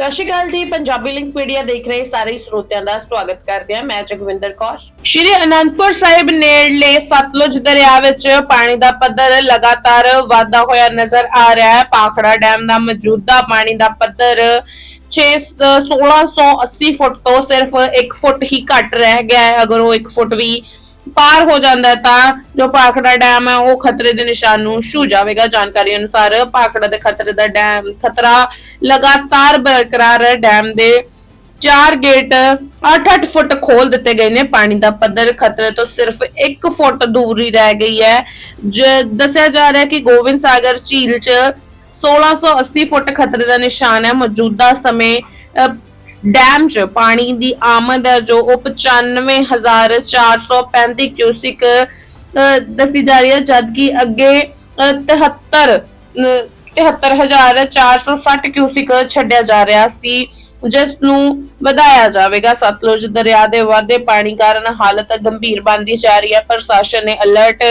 ਸਤਿ ਸ਼੍ਰੀ ਅਕਾਲ ਜੀ, Punjabi link media ਦੇਖ ਰਹੇ ਸਾਰੇ ਸਰੋਤਿਆਂ ਦਾ ਸਵਾਗਤ ਕਰਦੇ ਹਾਂ। ਮੈਂ ਜਗਵਿੰਦਰ ਕੌਰ। ਸ਼੍ਰੀ ਅਨੰਦਪੁਰ ਸਾਹਿਬ ਨੇੜਲੇ ਸਤਲੁਜ ਦਰਿਆ ਵਿੱਚ ਪਾਣੀ ਦਾ ਪੱਧਰ ਲਗਾਤਾਰ ਵਾਧਾ ਹੋਇਆ ਨਜ਼ਰ ਆ ਰਿਹਾ ਹੈ। ਪਾਖੜਾ ਡੈਮ ਦਾ ਮੌਜੂਦਾ ਪਾਣੀ ਦਾ ਪੱਧਰ 6 1680 ਫੁੱਟ ਤੋਂ ਸਿਰਫ 1 ਫੁੱਟ ਹੀ ਘੱਟ ਰਹਿ ਗਿਆ ਹੈ। ਅਗਰ ਉਹ 1 ਫੁੱਟ ਵੀ ਪਾਰ ਹੋ ਜਾਂਦਾ ਹੈ ਤਾਂ ਜੋ ਭਾਖੜਾ ਡੈਮ ਹੈ ਉਹ ਖਤਰੇ ਦੇ ਨਿਸ਼ਾਨ ਨੂੰ ਛੂ ਜਾਵੇਗਾ। ਜਾਣਕਾਰੀ ਅਨੁਸਾਰ ਭਾਖੜਾ ਦੇ ਖਤਰੇ ਦਾ ਡੈਮ ਖਤਰਾ ਲਗਾਤਾਰ ਬਰਕਰਾਰ ਹੈ। ਡੈਮ ਦੇ ਚਾਰ ਗੇਟ 8-8 ਫੁੱਟ ਖੋਲ ਦਿੱਤੇ ਗਏ ਨੇ। ਪਾਣੀ ਦਾ ਪੱਧਰ ਖਤਰੇ ਤੋਂ ਸਿਰਫ 1 ਫੁੱਟ ਦੂਰੀ ਰਹਿ ਗਈ ਹੈ। ਜ- ਦੱਸਿਆ ਜਾ ਰਿਹਾ ਹੈ ਕਿ ਗੋਬਿੰਦ ਸਾਗਰ ਝੀਲ 'ਚ 1680 ਫੁੱਟ ਖਤਰੇ ਦਾ ਨਿਸ਼ਾਨ ਹੈ। ਮੌਜੂਦਾ ਸਮੇਂ ਅ, ਡੈਮ 'ਚ ਪਾਣੀ ਦੀ ਆਮਦ ਹੈ, ਜੋ ਉਹ 95435 ਕਿਊਸਿਕ ਦੱਸੀ ਜਾ ਰਹੀ ਹੈ, ਜਦਕਿ ਅੱਗੇ 73 73460 ਕਿਊਸਿਕ ਛੱਡਿਆ ਜਾ ਰਿਹਾ ਸੀ, ਜਿਸ ਨੂੰ ਵਧਾਇਆ ਜਾਵੇਗਾ। ਸਤਲੁਜ ਦਰਿਆ ਦੇ ਵਾਧੇ ਪਾਣੀ ਕਾਰਨ ਹਾਲਤ ਗੰਭੀਰ ਬਣਦੀ ਜਾ ਰਹੀ ਹੈ। ਪ੍ਰਸ਼ਾਸਨ ਨੇ ਅਲਰਟ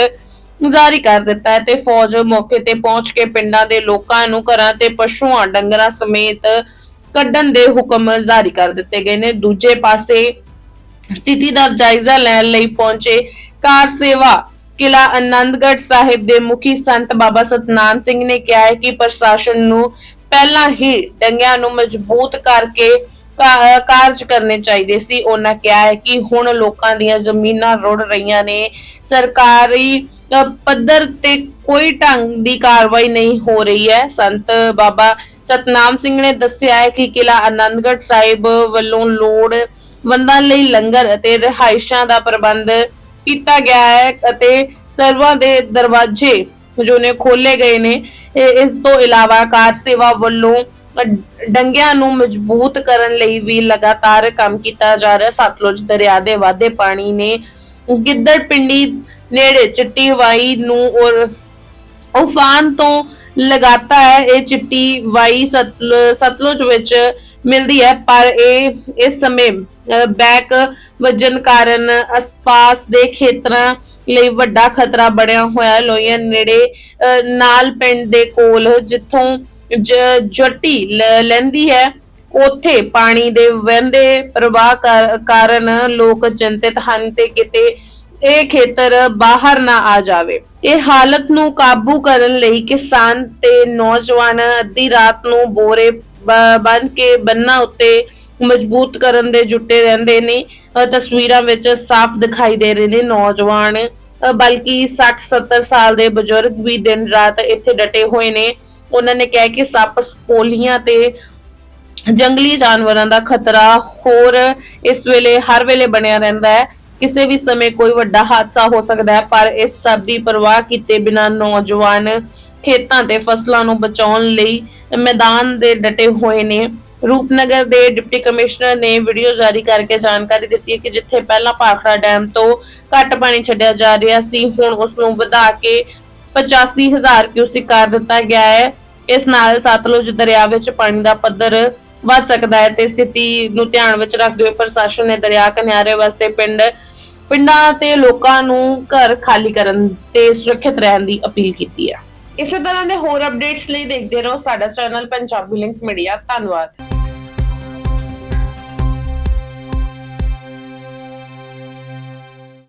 ਜਾਰੀ ਕਰ ਦਿੱਤਾ ਹੈ ਤੇ ਫੌਜ ਮੌਕੇ ਤੇ ਪਹੁੰਚ ਕੇ ਪਿੰਡਾਂ ਦੇ ਲੋਕਾਂ ਨੂੰ ਘਰਾਂ ਤੇ ਪਸ਼ੂਆਂ, ਡੰਗਰਾਂ ਸਮੇਤ ਕੱਢਣ ਦੇ ਹੁਕਮ ਜਾਰੀ ਕਰ ਦਿੱਤੇ ਗਏ ਨੇ। ਦੂਜੇ ਪਾਸੇ ਸਥਿਤੀ ਦਾ ਜਾਇਜ਼ਾ ਲੈਣ ਲਈ ਪਹੁੰਚੇ ਕਾਰ ਸੇਵਾ ਕਿਲਾ ਆਨੰਦਗੜ੍ਹ ਸਾਹਿਬ ਦੇ ਮੁਖੀ ਸੰਤ ਬਾਬਾ ਸਤਨਾਮ ਸਿੰਘ ਨੇ ਕਿਹਾ ਹੈ ਕਿ ਪ੍ਰਸ਼ਾਸਨ ਨੂੰ ਪਹਿਲਾਂ ਹੀ ਡੰਗਿਆਂ ਨੂੰ ਮਜ਼ਬੂਤ ਕਰਕੇ ਕਾਰਜ ਕਰਨੇ ਚਾਹੀਦੇ ਸੀ। ਉਹਨਾਂ ਕਿਹਾ ਹੈ ਕਿ ਹੁਣ ਲੋਕਾਂ ਦੀਆਂ ਜ਼ਮੀਨਾਂ ਰੁੜ ਰਹੀਆਂ ਨੇ। ਸਰਕਾਰੀ ਪੱਧਰ ਤੇ ਕੋਈ ਢੰਗ ਦੀ ਕਾਰਵਾਈ ਨਹੀਂ ਹੋ ਰਹੀ ਹੈ। ਸੰਤ ਬਾਬਾ ਸਤਨਾਮ ਸਿੰਘ ਨੇ ਦੱਸਿਆ ਹੈ ਕਿ ਕਿਲਾ ਆਨੰਦਗੜ੍ਹ ਸਾਹਿਬ ਵੱਲੋਂ ਲੋੜ ਲਈ ਲੰਗਰ ਅਤੇ ਰਿਹਾਇਸ਼ਾਂ ਦਾ ਪ੍ਰਬੰਧ ਕੀਤਾ ਗਿਆ ਹੈ ਅਤੇ ਸਰਵਾਂ ਦੇ ਦਰਵਾਜ਼ੇ ਜੋ ਨੇ ਖੋਲੇ ਗਏ ਨੇ ਇਸ ਤੋਂ ਇਲਾਵਾ ਕਾਰ ਸੇਵਾ ਵੱਲੋਂ ਡੰਗਿਆਂ ਨੂੰ ਮਜ਼ਬੂਤ ਕਰਨ ਲਈ ਵੀ ਲਗਾਤਾਰ ਕੰਮ ਕੀਤਾ ਜਾ ਰਿਹਾ। ਸਤਲੁਜ ਦਰਿਆ ਦੇ ਵਾਧੇ ਪਾਣੀ ਨੇ ਗਿੱਦੜ ਪਿੰਡੀ ਨੇੜੇ ਚਿੱਟੀ ਵਾਈ ਨੂੰ ਔਰ ਉਫਾਨ ਤੋਂ ਲਗਾਤਾ ਹੈ, ਇਹ ਚਿੱਟੀ ਵਾਈ ਸਤਲੁਜ ਵਿੱਚ ਮਿਲਦੀ ਹੈ, ਪਰ ਇਹ, ਇਸ ਸਮੇਂ ਬੈਕ ਵਜਨ ਕਾਰਨ ਅਸਪਾਸ ਦੇ ਖੇਤਰਾਂ ਲਈ ਵੱਡਾ ਖਤਰਾ ਬਣਿਆ ਹੋਇਆ ਹੈ। ਲੋਹੀਆਂ ਨੇੜੇ ਨਾਲ ਪਿੰਡ ਦੇ ਕੋਲ ਜਿੱਥੋਂ ਜੱਟੀ ਲੈਂਦੀ ਹੈ, ਉੱਥੇ ਪਾਣੀ ਦੇ ਵਹਿੰਦੇ ਪ੍ਰਵਾਹ ਕਾਰਨ ਲੋਕ ਚਿੰਤਿਤ ਹਨ ਤੇ ਕਿਤੇ ਇਹ ਖੇਤਰ ਬਾਹਰ ਨਾ ਆ ਜਾਵੇ। ਇਹ ਹਾਲਤ ਨੂੰ ਕਾਬੂ ਕਰਨ ਲਈ ਕਿਸਾਨ ਤੇ ਨੌਜਵਾਨ ਅੱਧੀ ਰਾਤ ਨੂੰ ਬੋਰੇ ਬਨ ਕੇ ਬੰਨਾ ਉੱਤੇ ਮਜ਼ਬੂਤ ਕਰਨ ਦੇ ਜੁਟੇ ਰਹਿੰਦੇ ਨੇ। ਤਸਵੀਰਾਂ ਵਿੱਚ ਸਾਫ਼ ਦਿਖਾਈ ਦੇ ਰਹੇ ਨੇ ਨੌਜਵਾਨ। ਬਲਕਿ 60 70 ਸਾਲ ਦੇ ਬਜ਼ੁਰਗ ਵੀ ਦਿਨ ਰਾਤ ਇੱਥੇ ਡਟੇ ਹੋਏ ਨੇ। ਉਹਨਾਂ ਨੇ ਕਿਹਾ ਕਿ ਸੱਪ ਸਪੋਲੀਆਂ ਤੇ ਜੰਗਲੀ ਜਾਨਵਰਾਂ ਦਾ ਖਤਰਾ ਹੋਰ ਇਸ ਵੇਲੇ, ਹਰ ਵੇਲੇ ਬਣਿਆ ਰਹਿੰਦਾ ਹੈ। ਕਿਸੇ ਵੀ ਸਮੇਂ ਕੋਈ ਵੱਡਾ ਹਾਦਸਾ ਹੋ ਸਕਦਾ ਹੈ, ਪਰ ਇਸ ਸਭ ਦੀ ਪਰਵਾਹ ਕੀਤੇ ਬਿਨਾ ਨੌਜਵਾਨ ਖੇਤਾਂ ਤੇ ਫਸਲਾਂ ਨੂੰ ਬਚਾਉਣ ਲਈ ਮੈਦਾਨ ਦੇ ਡਟੇ ਹੋਏ ਨੇ। ਰੂਪਨਗਰ ਦੇ ਡਿਪਟੀ ਕਮਿਸ਼ਨਰ ਨੇ ਵੀਡੀਓ ਜਾਰੀ ਕਰਕੇ ਜਾਣਕਾਰੀ ਦਿੱਤੀ ਹੈ ਕਿ ਜਿੱਥੇ ਪਹਿਲਾਂ ਭਾਖੜਾ ਡੈਮ ਤੋਂ ਘੱਟ ਪਾਣੀ ਛੱਡਿਆ ਜਾ ਰਿਹਾ ਸੀ, ਹੁਣ ਉਸ ਨੂੰ ਵਧਾ ਕੇ 85000 ਕਿਊਸਿਕ ਕਰ ਦਿੱਤਾ ਗਿਆ ਹੈ। ਇਸ ਨਾਲ ਸਤਲੁਜ ਦਰਿਆ ਵਿੱਚ ਪਾਣੀ ਦਾ ਪੱਧਰ ਵੱਧ ਸਕਦਾ ਹੈ ਤੇ ਸਥਿਤੀ ਨੂੰ ਧਿਆਨ ਵਿੱਚ ਰੱਖਦੇ ਹੋਏ ਪ੍ਰਸ਼ਾਸਨ ਨੇ ਦਰਿਆ ਕਿਨਾਰੇ ਵਾਸਤੇ ਪਿੰਡ, ਪਿੰਡਾਂ ਤੇ ਲੋਕਾਂ ਨੂੰ ਘਰ ਖਾਲੀ ਕਰਨ ਤੇ ਸੁਰੱਖਿਅਤ ਰਹਿਣ ਦੀ ਅਪੀਲ ਕੀਤੀ ਹੈ। ਇਸੇ ਤਰ੍ਹਾਂ ਦੇ ਹੋਰ ਅਪਡੇਟਸ ਲਈ ਦੇਖਦੇ ਰਹੋ ਸਾਡਾ ਚੈਨਲ ਪੰਜਾਬੀ ਲਿੰਕ ਮੀਡੀਆ ਧੰਨਵਾਦ।